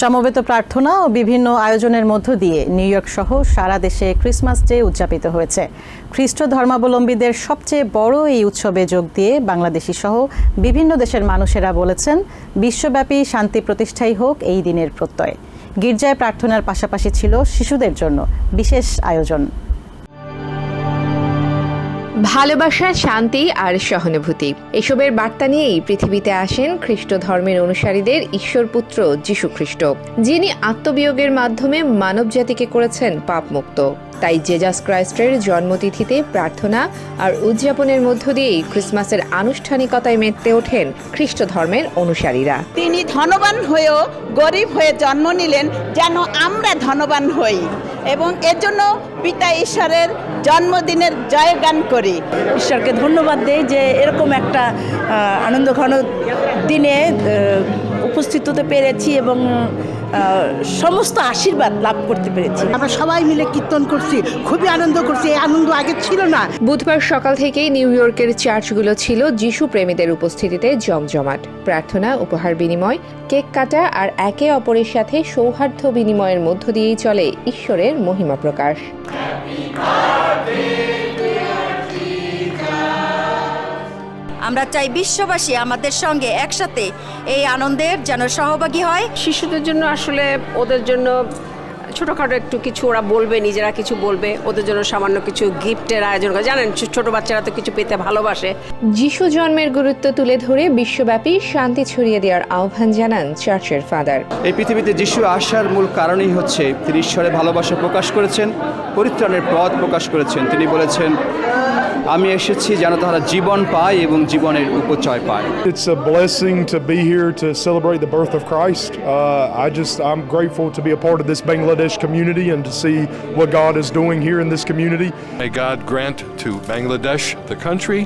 সমবেত প্রার্থনা ও বিভিন্ন আয়োজনের মধ্য দিয়ে নিউ ইয়র্ক সহ সারা দেশে ক্রিসমাস ডে উদযাপিত হয়েছে। খ্রিস্ট ধর্মাবলম্বীদের সবচেয়ে বড় এই উৎসবে যোগ দিয়ে বাংলাদেশি সহ বিভিন্ন দেশের মানুষেরা বলেছেন, বিশ্বব্যাপী শান্তি প্রতিষ্ঠাই হোক এই দিনের প্রত্যয়। গির্জায় প্রার্থনার পাশাপাশি ছিল শিশুদের জন্য বিশেষ আয়োজন। ভালোবাসা, শান্তি আর সহানুভূতি। এসবের বার্তা নিয়েই পৃথিবীতে আসেন খ্রিস্ট ধর্মের অনুসারীদের ঈশ্বরপুত্র যীশু খ্রিস্ট যিনি আত্মবিয়োগের মাধ্যমে মানবজাতিকে করেছেন পাপমুক্ত। তাই জেজাস ক্রাইস্টের জন্মতিথিতে প্রার্থনা আর উদযাপনের মধ্য দিয়েই ক্রিসমাসের আনুষ্ঠানিকতায় মেতে ওঠেন খ্রিস্ট ধর্মের অনুসারীরা। তিনি ধনবান হয়েও গরিব হয়ে জন্ম নিলেন, যেন আমরা ধনবান হই। এবং এর জন্য পিতা ঈশ্বরের জন্মদিনের জয় গান করি। ঈশ্বরকে ধন্যবাদ দেই যে এরকম একটা আনন্দঘন আনন্দ ঘন দিনে উপস্থিত হতে পেরেছি এবং আহ, সমস্ত আশীর্বাদ লাভ করতে পেরেছি। আমরা সবাই মিলে কীর্তন করছি খুবই আনন্দ করছি এই আনন্দ আগে ছিল না। বুধবার সকাল থেকেই নিউ ইয়র্কের চার্চগুলো ছিল যিশু প্রেমীদের উপস্থিতিতে জমজমাট। প্রার্থনা উপহার বিনিময় কেক কাটা আর একে অপরের সাথে সৌহার্দ্য বিনিময়ের মধ্য দিয়েই চলে ঈশ্বরের মহিমা প্রকাশ। আমরা চাই বিশ্ববাসী আমাদের সঙ্গে একসাথে এই আনন্দের যেন সহভাগী হয়। শিশুদের জন্য আসলে ওদের জন্য ছোটোখাটো একটু কিছু ওরা বলবে নিজেরা কিছু বলবে ওদের জন্য সামান্য কিছু গিফটের আয়োজন করে। জানেন ছোট বাচ্চারা তো কিছু পেতে ভালোবাসে। যিশু জন্মের গুরুত্ব তুলে ধরে বিশ্বব্যাপী শান্তি ছড়িয়ে দেওয়ার আহ্বান জানান চার্চের ফাদার। এই পৃথিবীতে যিশু আসার মূল কারণই হচ্ছে তিনি ঈশ্বরের ভালোবাসা প্রকাশ করেছেন পরিত্রাণের পথ প্রকাশ করেছেন। তিনি বলেছেন আমি এসেছি যেন তারা জীবন পায় এবং জীবনের উপচয় পায় It's a blessing to be here to celebrate the birth of Christ. Uh, I just, I'm grateful to be a part of this Bangladesh community and to see what God is doing here in this community. May God grant to Bangladesh, the country,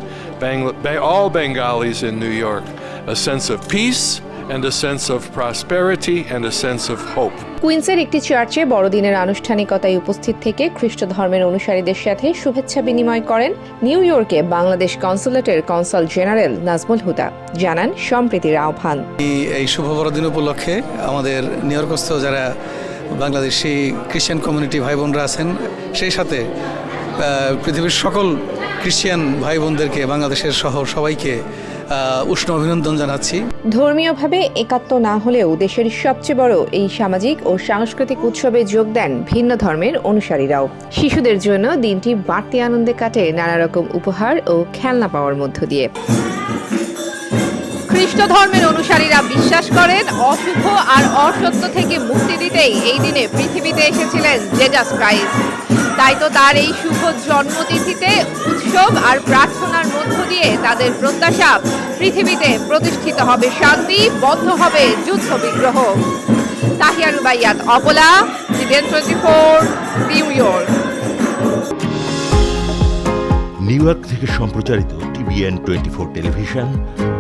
Bangla- Ba- all Bengalis in New York, a sense of peace and a sense of prosperity and a sense of hope. কুইন্সের একটি চার্চে বড়দিনের আনুষ্ঠানিকতায় উপস্থিত থেকে খ্রিস্ট ধর্মের অনুসারীদের সাথে শুভেচ্ছা বিনিময় করেন নিউ ইয়র্কে বাংলাদেশ কনসুলেটের কনসাল জেনারেল নাজমুল হুদা জানান সম্প্রীতির আহ্বান এই- এই শুভ বড়দিন উপলক্ষে আমাদের নিয়র্কস্থ যারা বাংলাদেশি খ্রিস্টান কমিউনিটি ভাই বোনরা আছেন সেই সাথে পৃথিবীর সকল খ্রিস্টান ভাই বোনদেরকে বাংলাদেশের সহ সবাইকে উষ্ণ অভিনন্দন জানাচ্ছি। ধর্মীয়ভাবে একাত্ম না হলেও দেশের সবচেয়ে বড় এই সামাজিক ও সাংস্কৃতিক উৎসবে যোগ দেন ভিন্ন ধর্মের অনুসারীরাও। শিশুদের জন্য দিনটি বাড়তি আনন্দে কাটে নানা রকম উপহার ও খেলনা পাওয়ার মধ্য দিয়ে। খ্রিস্ট ধর্মের অনুসারীরা বিশ্বাস করেন, অশুভ আর অসত্য থেকে মুক্তি দিতেই এই দিনে পৃথিবীতে এসেছিলেন জেজাস ক্রাইস্ট। তাই তো তার এই শুভ জন্মতিথিতে উৎসব আর প্রার্থনার মধ্য দিয়ে তাদের প্রত্যাশা পৃথিবীতে প্রতিষ্ঠিত হবে শান্তি বন্ধ হবে যুদ্ধ বিগ্রহ। Tahia Rubaiyat TVN twenty four, New York. New York থেকে সম্প্রচারিত টিভিএন টোয়েন্টি ফোর টেলিভিশন,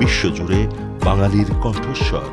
বিশ্বজুড়ে বাঙালির কণ্ঠস্বর।